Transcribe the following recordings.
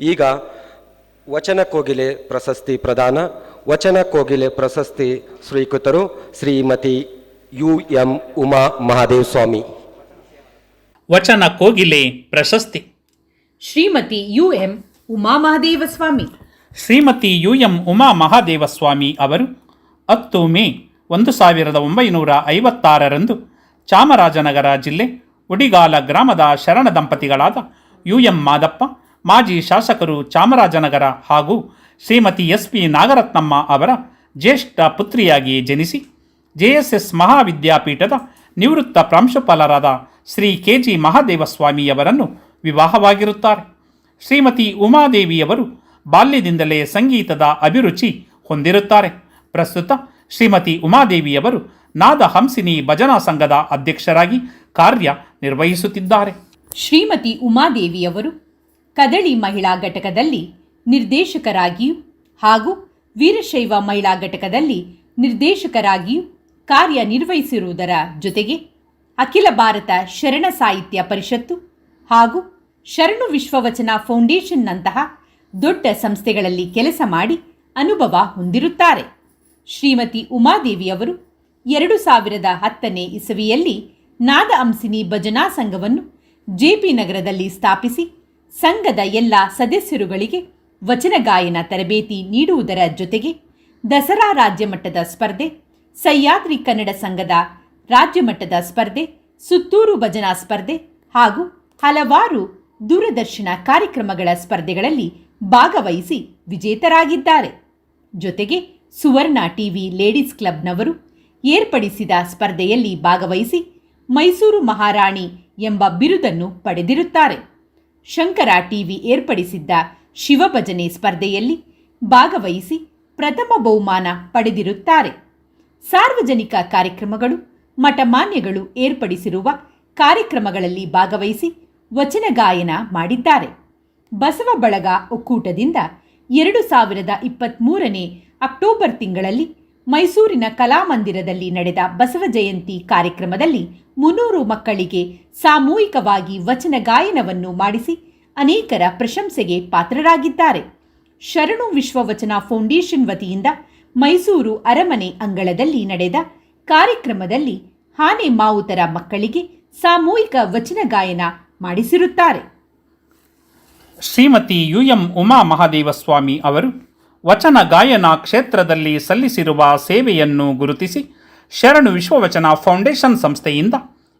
ಈಗ ವಚನ ಕೋಗಿಲೆ ಪ್ರಶಸ್ತಿ ಪ್ರದಾನ ವಚನ ಕೋಗಿಲೆ ಪ್ರಶಸ್ತಿ ಸ್ವೀಕೃತರು ಶ್ರೀಮತಿ ಯು ಎಂ ಉಮಾ ಮಹಾದೇವ್ ಸ್ವಾಮಿ. ವಚನ ಕೋಗಿಲೆ ಪ್ರಶಸ್ತಿ. Shrimati U M Uma Mahadeva Swami. Shrimati U M Uma Mahadevaswamy ಅವರು ಹತ್ತು ಮೇ ಒಂದು ಸಾವಿರದ ಒಂಬೈನೂರ ಐವತ್ತಾರರಂದು ಚಾಮರಾಜನಗರ ಜಿಲ್ಲೆ ಉಡಿಗಾಲ ಗ್ರಾಮದ ಶರಣ ದಂಪತಿಗಳಾದ ಯು ಎಂ ಮಾದಪ್ಪ ಮಾಜಿ ಶಾಸಕರು ಚಾಮರಾಜನಗರ ಹಾಗೂ ಶ್ರೀಮತಿ ಎಸ್ ಪಿ ನಾಗರತ್ನಮ್ಮ ಅವರ ಜ್ಯೇಷ್ಠ ಪುತ್ರಿಯಾಗಿ ಜನಿಸಿ ಜೆಎಸ್ಎಸ್ ಮಹಾವಿದ್ಯಾಪೀಠದ ನಿವೃತ್ತ ಪ್ರಾಂಶುಪಾಲರಾದ ಶ್ರೀ ಕೆ ಜಿ ಮಹಾದೇವಸ್ವಾಮಿಯವರನ್ನು ವಿವಾಹವಾಗಿರುತ್ತಾರೆ. ಶ್ರೀಮತಿ ಉಮಾದೇವಿಯವರು ಬಾಲ್ಯದಿಂದಲೇ ಸಂಗೀತದ ಅಭಿರುಚಿ ಹೊಂದಿರುತ್ತಾರೆ. ಪ್ರಸ್ತುತ ಶ್ರೀಮತಿ ಉಮಾದೇವಿಯವರು ನಾದ ಹಂಸಿನಿ ಭಜನಾ ಸಂಘದ ಅಧ್ಯಕ್ಷರಾಗಿ ಕಾರ್ಯ ನಿರ್ವಹಿಸುತ್ತಿದ್ದಾರೆ. ಶ್ರೀಮತಿ ಉಮಾದೇವಿಯವರು ಕದಳಿ ಮಹಿಳಾ ಘಟಕದಲ್ಲಿ ನಿರ್ದೇಶಕರಾಗಿಯೂ ಹಾಗೂ ವೀರಶೈವ ಮಹಿಳಾ ಘಟಕದಲ್ಲಿ ನಿರ್ದೇಶಕರಾಗಿಯೂ ಕಾರ್ಯನಿರ್ವಹಿಸಿರುವುದರ ಜೊತೆಗೆ ಅಖಿಲ ಭಾರತ ಶರಣ ಸಾಹಿತ್ಯ ಪರಿಷತ್ತು ಹಾಗೂ ಶರಣು ವಿಶ್ವವಚನ ಫೌಂಡೇಶನ್ನಂತಹ ದೊಡ್ಡ ಸಂಸ್ಥೆಗಳಲ್ಲಿ ಕೆಲಸ ಮಾಡಿ ಅನುಭವ ಹೊಂದಿರುತ್ತಾರೆ. ಶ್ರೀಮತಿ ಉಮಾದೇವಿಯವರು ಎರಡು ಸಾವಿರದ ಹತ್ತನೇ ಇಸವಿಯಲ್ಲಿ ನಾದ ಅಂಸಿನಿ ಭಜನಾ ಸಂಘವನ್ನು ಜೆಪಿ ನಗರದಲ್ಲಿ ಸ್ಥಾಪಿಸಿ ಸಂಘದ ಎಲ್ಲ ಸದಸ್ಯರುಗಳಿಗೆ ವಚನ ಗಾಯನ ತರಬೇತಿ ನೀಡುವುದರ ಜೊತೆಗೆ ದಸರಾ ರಾಜ್ಯ ಮಟ್ಟದ ಸ್ಪರ್ಧೆ, ಸಹ್ಯಾದ್ರಿ ಕನ್ನಡ ಸಂಘದ ರಾಜ್ಯ ಮಟ್ಟದ ಸ್ಪರ್ಧೆ, ಸುತ್ತೂರು ಭಜನಾ ಸ್ಪರ್ಧೆ ಹಾಗೂ ಹಲವಾರು ದೂರದರ್ಶನ ಕಾರ್ಯಕ್ರಮಗಳ ಸ್ಪರ್ಧೆಗಳಲ್ಲಿ ಭಾಗವಹಿಸಿ ವಿಜೇತರಾಗಿದ್ದಾರೆ. ಜೊತೆಗೆ ಸುವರ್ಣ ಟಿವಿ ಲೇಡೀಸ್ ಕ್ಲಬ್ನವರು ಏರ್ಪಡಿಸಿದ ಸ್ಪರ್ಧೆಯಲ್ಲಿ ಭಾಗವಹಿಸಿ ಮೈಸೂರು ಮಹಾರಾಣಿ ಎಂಬ ಬಿರುದನ್ನು ಪಡೆದಿರುತ್ತಾರೆ. ಶಂಕರ ಟಿವಿ ಏರ್ಪಡಿಸಿದ್ದ ಶಿವಭಜನೆ ಸ್ಪರ್ಧೆಯಲ್ಲಿ ಭಾಗವಹಿಸಿ ಪ್ರಥಮ ಬಹುಮಾನ ಪಡೆದಿರುತ್ತಾರೆ. ಸಾರ್ವಜನಿಕ ಕಾರ್ಯಕ್ರಮಗಳು, ಮಠಮಾನ್ಯಗಳು ಏರ್ಪಡಿಸಿರುವ ಕಾರ್ಯಕ್ರಮಗಳಲ್ಲಿ ಭಾಗವಹಿಸಿ ವಚನ ಗಾಯನ ಮಾಡಿದ್ದಾರೆ. ಬಸವ ಬಳಗ ಒಕ್ಕೂಟದಿಂದ ಎರಡು ಸಾವಿರದ ಇಪ್ಪತ್ತ್ಮೂರನೇ ಅಕ್ಟೋಬರ್ ತಿಂಗಳಲ್ಲಿ ಮೈಸೂರಿನ ಕಲಾಮಂದಿರದಲ್ಲಿ ನಡೆದ ಬಸವ ಜಯಂತಿ ಕಾರ್ಯಕ್ರಮದಲ್ಲಿ ಮುನ್ನೂರು ಮಕ್ಕಳಿಗೆ ಸಾಮೂಹಿಕವಾಗಿ ವಚನ ಗಾಯನವನ್ನು ಮಾಡಿಸಿ ಅನೇಕರ ಪ್ರಶಂಸೆಗೆ ಪಾತ್ರರಾಗಿದ್ದಾರೆ. ಶರಣು ವಿಶ್ವವಚನ ಫೌಂಡೇಶನ್ ವತಿಯಿಂದ ಮೈಸೂರು ಅರಮನೆ ಅಂಗಳದಲ್ಲಿ ನಡೆದ ಕಾರ್ಯಕ್ರಮದಲ್ಲಿ ಹಾನೆ ಮಾವುತರ ಮಕ್ಕಳಿಗೆ ಸಾಮೂಹಿಕ ವಚನ ಗಾಯನ ಮಾಡಿಸಿರುತ್ತಾರೆ. ಶ್ರೀಮತಿ ಯು ಎಂ ಉಮಾ ಮಹಾದೇವಸ್ವಾಮಿ ಅವರು ವಚನ ಗಾಯನ ಕ್ಷೇತ್ರದಲ್ಲಿ ಸಲ್ಲಿಸಿರುವ ಸೇವೆಯನ್ನು ಗುರುತಿಸಿ ಶರಣು ವಿಶ್ವವಚನ ಫೌಂಡೇಶನ್ ಸಂಸ್ಥೆಯಿಂದ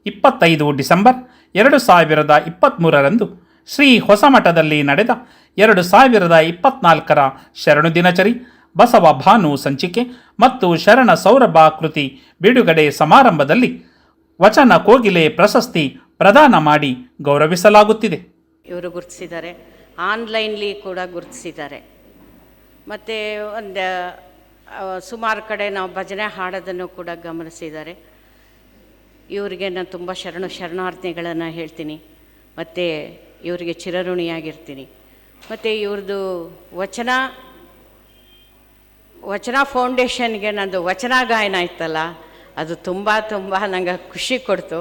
ಇಪ್ಪತ್ತೈದು ಡಿಸೆಂಬರ್ ಎರಡು ಸಾವಿರದ ಇಪ್ಪತ್ತ್ಮೂರರಂದು ಶ್ರೀ ಹೊಸಮಠದಲ್ಲಿ ನಡೆದ ಎರಡು ಸಾವಿರದ ಇಪ್ಪತ್ನಾಲ್ಕರ ಶರಣು ದಿನಚರಿ, ಬಸವ ಭಾನು ಸಂಚಿಕೆ ಮತ್ತು ಶರಣ ಸೌರಭ ಕೃತಿ ಬಿಡುಗಡೆ ಸಮಾರಂಭದಲ್ಲಿ ವಚನ ಕೋಗಿಲೆ ಪ್ರಶಸ್ತಿ ಪ್ರದಾನ ಮಾಡಿ ಗೌರವಿಸಲಾಗುತ್ತಿದೆ. ಇವರು ಗುರುತಿಸಿದ್ದಾರೆ. ಆನ್ಲೈನ್ಲಿ ಕೂಡ ಗುರುತಿಸಿದ್ದಾರೆ. ಮತ್ತು ಒಂದು ಸುಮಾರು ಕಡೆ ನಾವು ಭಜನೆ ಹಾಡೋದನ್ನು ಕೂಡ ಗಮನಿಸಿದ್ದಾರೆ. ಇವರಿಗೆ ನಾನು ತುಂಬ ಶರಣು, ಶರಣಾರ್ಥಿಗಳನ್ನು ಹೇಳ್ತೀನಿ. ಮತ್ತು ಇವರಿಗೆ ಚಿರಋಣಿಯಾಗಿರ್ತೀನಿ. ಮತ್ತು ಇವ್ರದ್ದು ವಚನ ವಚನ ಫೌಂಡೇಶನ್ಗೆ ನಂದು ವಚನ ಗಾಯನ ಇತ್ತಲ್ಲ, ಅದು ತುಂಬ ತುಂಬ ನಂಗೆ ಖುಷಿ ಕೊಡ್ತು.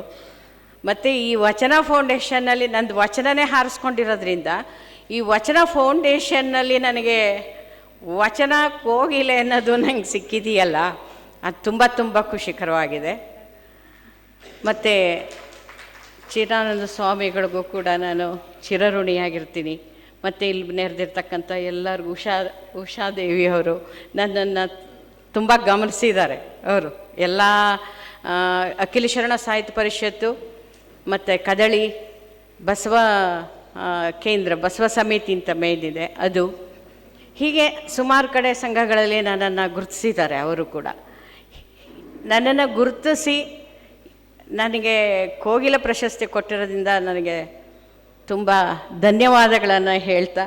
ಮತ್ತು ಈ ವಚನ ಫೌಂಡೇಶನ್ನಲ್ಲಿ ನಂದು ವಚನನೇ ಹಾರಿಸ್ಕೊಂಡಿರೋದ್ರಿಂದ, ಈ ವಚನ ಫೌಂಡೇಶನ್ನಲ್ಲಿ ನನಗೆ ವಚನ ಕೋಗಿಲೆ ಅನ್ನೋದು ನಂಗೆ ಸಿಕ್ಕಿದೆಯಲ್ಲ, ಅದು ತುಂಬ ತುಂಬ ಖುಷಿಕರವಾಗಿದೆ. ಮತ್ತು ಚಿರಾನಂದ ಸ್ವಾಮಿಗಳಿಗೂ ಕೂಡ ನಾನು ಚಿರಋಣಿಯಾಗಿರ್ತೀನಿ. ಮತ್ತು ಇಲ್ಲಿ ನೆರೆದಿರ್ತಕ್ಕಂಥ ಎಲ್ಲರಿಗೂ ಉಷಾ, ಉಷಾದೇವಿಯವರು ನನ್ನನ್ನು ತುಂಬ ಗಮನಿಸಿದ್ದಾರೆ ಅವರು. ಎಲ್ಲ ಅಖಿಲ ಶರಣ ಸಾಹಿತ್ಯ ಪರಿಷತ್ತು, ಮತ್ತು ಕದಳಿ, ಬಸವ ಕೇಂದ್ರ, ಬಸವ ಸಮಿತಿ ಅಂತ ಮೇಲಿದೆ. ಅದು ಹೀಗೆ ಸುಮಾರು ಕಡೆ ಸಂಘಗಳಲ್ಲಿ ನನ್ನನ್ನು ಗುರುತಿಸಿದ್ದಾರೆ ಅವರು ಕೂಡ. ನನ್ನನ್ನು ಗುರುತಿಸಿ ನನಗೆ ಕೋಗಿಲ ಪ್ರಶಸ್ತಿ ಕೊಟ್ಟಿರೋದ್ರಿಂದ ನನಗೆ ತುಂಬ ಧನ್ಯವಾದಗಳನ್ನು ಹೇಳ್ತಾ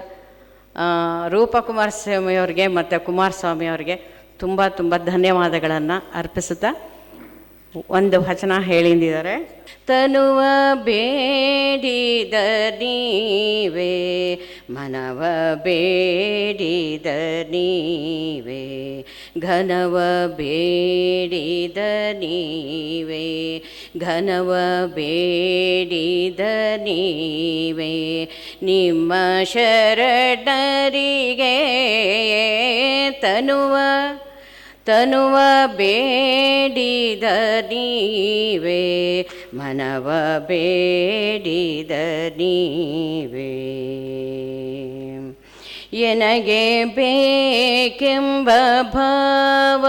ರೂಪ ಕುಮಾರಸ್ವಾಮಿಯವ್ರಿಗೆ ಮತ್ತು ಕುಮಾರಸ್ವಾಮಿಯವ್ರಿಗೆ ತುಂಬ ತುಂಬ ಧನ್ಯವಾದಗಳನ್ನು ಅರ್ಪಿಸುತ್ತಾ ಒಂದು ವಚನ ಹೇಳಿದ್ದಾರೆ ತನುವ ಬೇಡಿದ ನೀವೇ ಮನವ ಬೇಡಿದ ನೀವೇ ಘನವ ಬೇಡಿದ ನೀವೇ ಘನವ ಬೇಡಿದ ನೀವೇ ನಿಮ್ಮ ಶರಣರಿಗೆ ತನುವ ತನುವ ಬೇಡಿದ ನೀವೇ ಮನವ ಬೇಡಿದ ನೀವೇ ಎನಗೆ ಬೇಕೆಂಬ ಭಾವ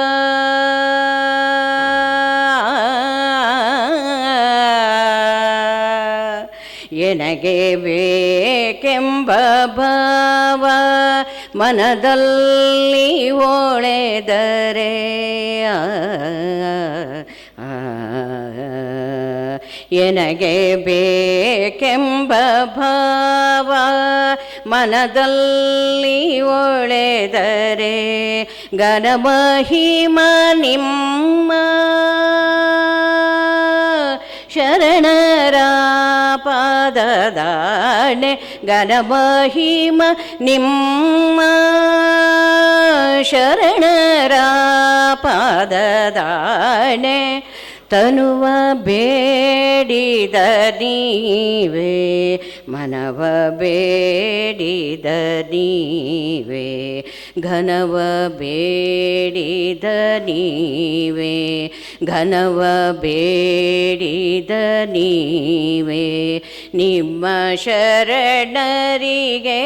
ಎನಗೆ ಬೇಕೆಂಬ ಭಾವ ಮನದಲ್ಲಿ ಓಳೆದರೆ ಎನಗೆ ಬೇಕೆಂಬ ಭಾವ ಮನದಲ್ಲಿ ಒಳೆದರೆ ಗಣಮಹಿಮ ನಿಮ್ಮ ಶರಣರ ಪಾದದಾಣೆ ಗಣಮಹಿಮ ನಿಮ್ಮ ಶರಣರ ಪಾದದಾಣೆ ತನುವ ಬೇಡಿದ ನೀವೇ, ಮನವ ಬೇಡಿದ ನೀವೇ, ಘನವ ಬೇಡಿದ ನೀವೇ ಘನವ ಬೇಡಿದ ನೀವೇ ನಿಮ್ಮ ಶರಣರಿಗೆ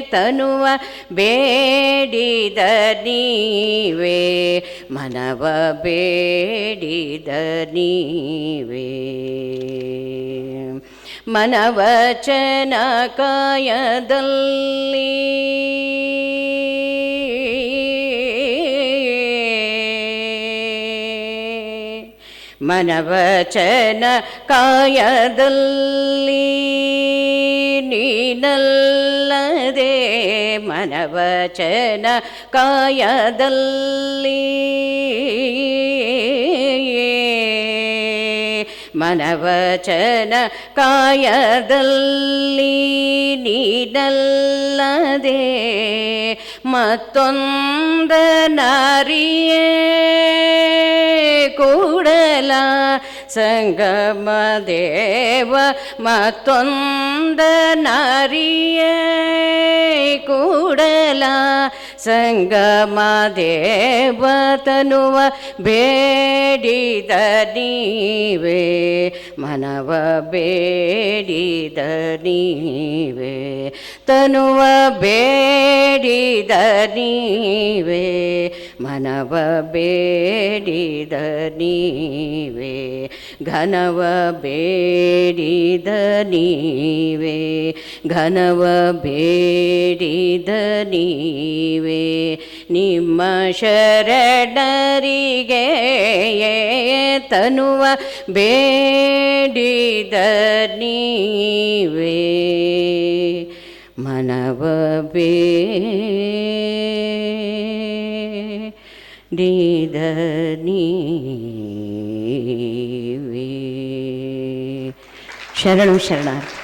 ತನುವ ಬೇಡಿದ ನೀವೇ ಮನವ ಬೇಡಿದ ನೀವೇ. ಮನವಚನ ಕಾಯದಲ್ಲಿ ಮನವಚನ ಕಾಯದಲ್ಲಿ ನೀನಲ್ಲದೆ ಮನವಚನ ಕಾಯದಲ್ಲಿ ಮನವಚನ ಕಾಯದಲ್ಲಿ ನೀನಲ್ಲದೆ ಮತ್ತೊಂದ ನಾರಿಯೇ ಕೂಡಲ ಸಂಗಮ ದೇವ ಮತ್ತೊಂದ ನಾರಿಯ ಕೂಡಲ ಸಂಗಮ ದೇವ ತನುವ ಬೇಡಿದ ನೀವೇ, ಮನವ ಬೇಡಿದ ನೀವೇ, ತನುವ ಬೇಡಿದ ನೀವೇ ಮನವ ಬೇಡಿದ ನೀವೇ, ಘನವ ಬೇಡಿದ ನೀವೇ, ಘನವ ಬೇಡಿದ ನೀವೇ, ನಿಮ್ಮ ಶರಣರಿಗೆ ತನುವ ಬೇಡಿದ ನೀವೇ, ಮನವ ಬೇಡಿದ ನೀವೇ. ಶರಣು ಶರಣಾರ್ಥಿ.